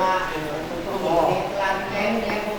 ว่าเออต้องร้านแกงแกง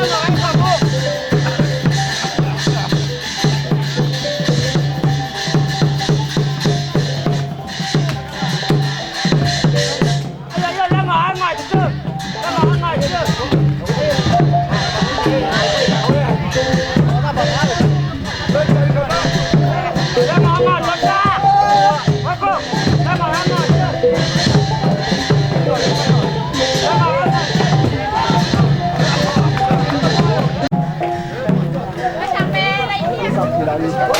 เ 감사합니다.